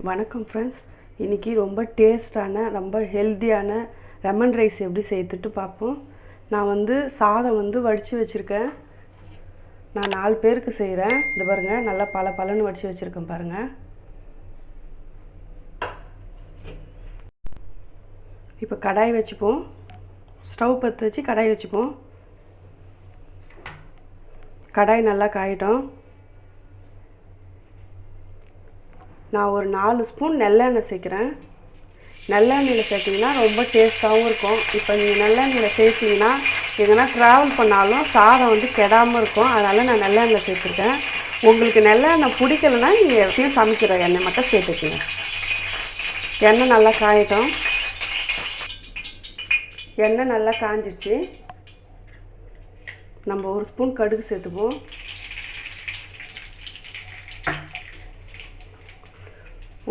வணக்கம் ஃப்ரெண்ட்ஸ் இன்றைக்கி ரொம்ப டேஸ்டான ரொம்ப ஹெல்த்தியான லெமன் ரைஸ் எப்படி சேர்த்துட்டு பார்ப்போம். நான் வந்து சாதம் வந்து வடித்து வச்சுருக்கேன். நான் நாலு பேருக்கு செய்கிறேன் இந்த பாருங்கள் நல்லா பல பலன்னு வடித்து வச்சுருக்கேன் பாருங்கள் இப்போ கடாய் வச்சுப்போம். ஸ்டவ் பற்ற வச்சு கடாய் வச்சுப்போம். கடாய் நல்லா காயிட்டோம். நான் ஒரு நாலு ஸ்பூன் நல்லெண்ணெய் சேர்க்குறேன். நல்லெண்ணெயில் சேர்த்திங்கன்னா ரொம்ப டேஸ்ட்டாகவும் இருக்கும். இப்போ நீங்கள் நல்லெண்ணெயில் சேர்த்திங்கன்னா எங்கன்னா ட்ராவல் பண்ணாலும் சாதம் வந்து கெடாமல் இருக்கும். அதனால் நான் நல்லெண்ணெய் சேர்த்துருக்கேன். உங்களுக்கு நல்லெண்ணெய் பிடிக்கலன்னா நீங்கள் எப்பயும் சமைக்கிற எண்ணெய் மட்டும் சேர்த்துக்கங்க. எண்ணெய் நல்லா காயட்டும். எண்ணெய் நல்லா காஞ்சிச்சு. நம்ம ஒரு ஸ்பூன் கடுகு சேர்த்துப்போம்.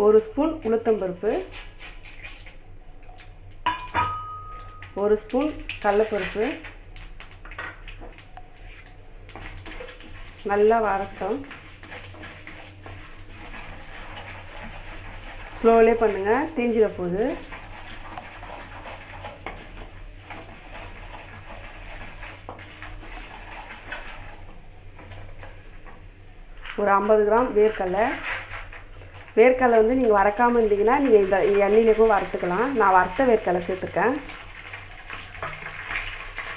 ஒரு ஸ்பூன் உளுத்தம்பருப்பு ஒரு ஸ்பூன் கடலப்பருப்பு. நல்லா வறட்டும் ஸ்லோலே பண்ணுங்கள் தீஞ்சிட போகுது. ஒரு ஐம்பது கிராம் வேர்க்கடலை. வேர்க்கடலை வந்து நீங்கள் வறக்காமல் இருந்தீங்கன்னா நீங்கள் இந்த எண்ணெயிலே கூட வறுத்துக்கலாம். நான் வறுத்த வேர்க்கடலை சேர்த்துருக்கேன்.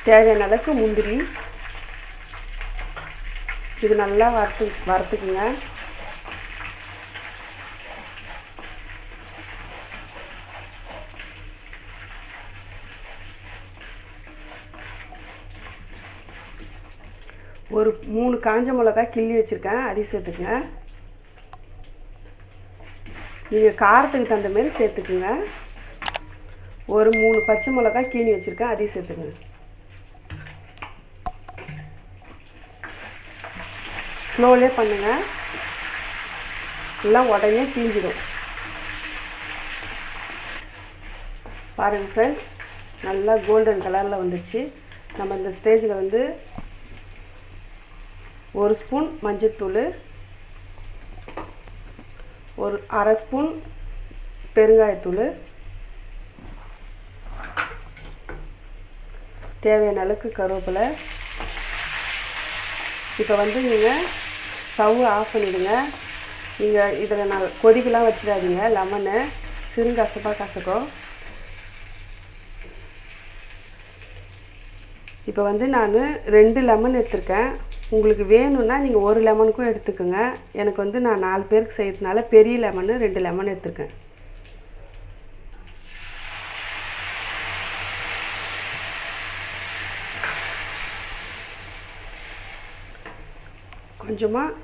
தேவையான அளவுக்கு முந்திரி. இது நல்லா வறுத்து வறுத்துக்குங்க. ஒரு மூணு காஞ்ச மிளகா கிள்ளி வச்சுருக்கேன். அதையும் சேர்த்துக்குங்க. நீங்கள் காரத்துக்கு தகுந்த மாரி சேர்த்துக்குங்க. ஒரு மூணு பச்சை மிளகா கீழி வச்சுருக்கேன் அதையும் சேர்த்துக்குங்க. ஸ்லோலே பண்ணுங்கள் எல்லாம் உடனே தீஞ்சிடும். பாருங்கள் ஃப்ரெண்ட்ஸ் நல்லா கோல்டன் கலரில் வந்துடுச்சு நம்ம இந்த ஸ்டேஜில் வந்து ஒரு ஸ்பூன் மஞ்சத்தூள் ஒரு அரை ஸ்பூன் பெருங்காயத்தூள் தேவையான அளவுக்கு கருவேப்பிலை. இப்போ வந்து நீங்கள் ஸ்டவ் ஆஃப் பண்ணிவிடுங்க நீங்கள் இதில் நான் கொதிக்கலாம் வச்சிடாதீங்க. லெமனு சிறு கசப்பாக கசக்கும். இப்போ வந்து நான் ரெண்டு லெமன் எடுத்திருக்கேன். உங்களுக்கு வேணும்னா நீங்கள் ஒரு லெமனுக்கும் எடுத்துக்கோங்க. எனக்கு வந்து நான் நாலு பேருக்கு செய்கிறதுனால பெரிய லெமனு ரெண்டு லெமன் எடுத்துருக்கேன். கொஞ்சமாக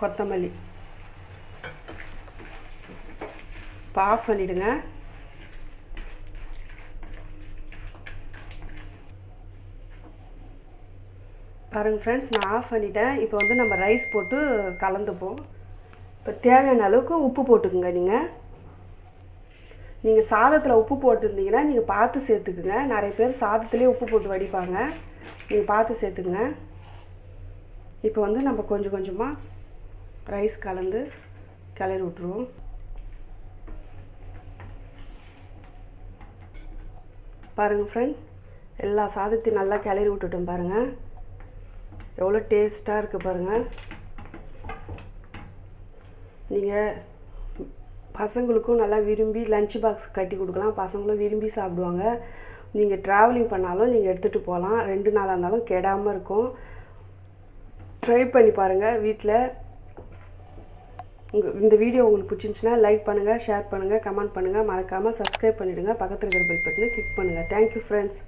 கொத்தமல்லி. இப்போ ஆஃப் பண்ணிவிடுங்க பாருங்கள் ஃப்ரெண்ட்ஸ் நான் ஆஃப் பண்ணிட்டேன். இப்போ வந்து நம்ம ரைஸ் போட்டு கலந்துப்போம். இப்போ தேவையான அளவுக்கு உப்பு போட்டுக்குங்க நீங்கள் நீங்கள் சாதத்தில் உப்பு போட்டிருந்தீங்கன்னா நீங்கள் பார்த்து சேர்த்துக்குங்க. நிறைய பேர் சாதத்துலேயே உப்பு போட்டு வடிப்பாங்க. நீங்கள் பார்த்து சேர்த்துக்குங்க. இப்போ வந்து நம்ம கொஞ்சம் கொஞ்சமாக ரைஸ் கலந்து கிளறி விட்ருவோம் பாருங்கள் ஃப்ரெண்ட்ஸ் எல்லா சாதத்தையும் நல்லா கிளறி விட்டுட்டோம் பாருங்கள் எவ்வளோ டேஸ்ட்டாக இருக்குது பாருங்கள் நீங்கள் பசங்களுக்கும் நல்லா விரும்பி லஞ்ச் பாக்ஸ் கட்டி கொடுக்கலாம். பசங்களும் விரும்பி சாப்பிடுவாங்க. நீங்கள் ட்ராவலிங் பண்ணாலும் நீங்கள் எடுத்துகிட்டு போகலாம். ரெண்டு நாளாக இருந்தாலும் கெடாமல் இருக்கும். ட்ரை பண்ணி பாருங்கள் வீட்டில் உங்கள் இந்த வீடியோ உங்களுக்கு பிடிச்சிருந்துச்சின்னா லைக் பண்ணுங்கள் ஷேர் பண்ணுங்கள் கமெண்ட் பண்ணுங்கள் மறக்காமல் சப்ஸ்கிரைப் பண்ணிவிடுங்க பக்கத்தில் இருக்கிற பெல் பட்டனை கிளிக் பண்ணுங்கள் தேங்க்யூ ஃப்ரெண்ட்ஸ்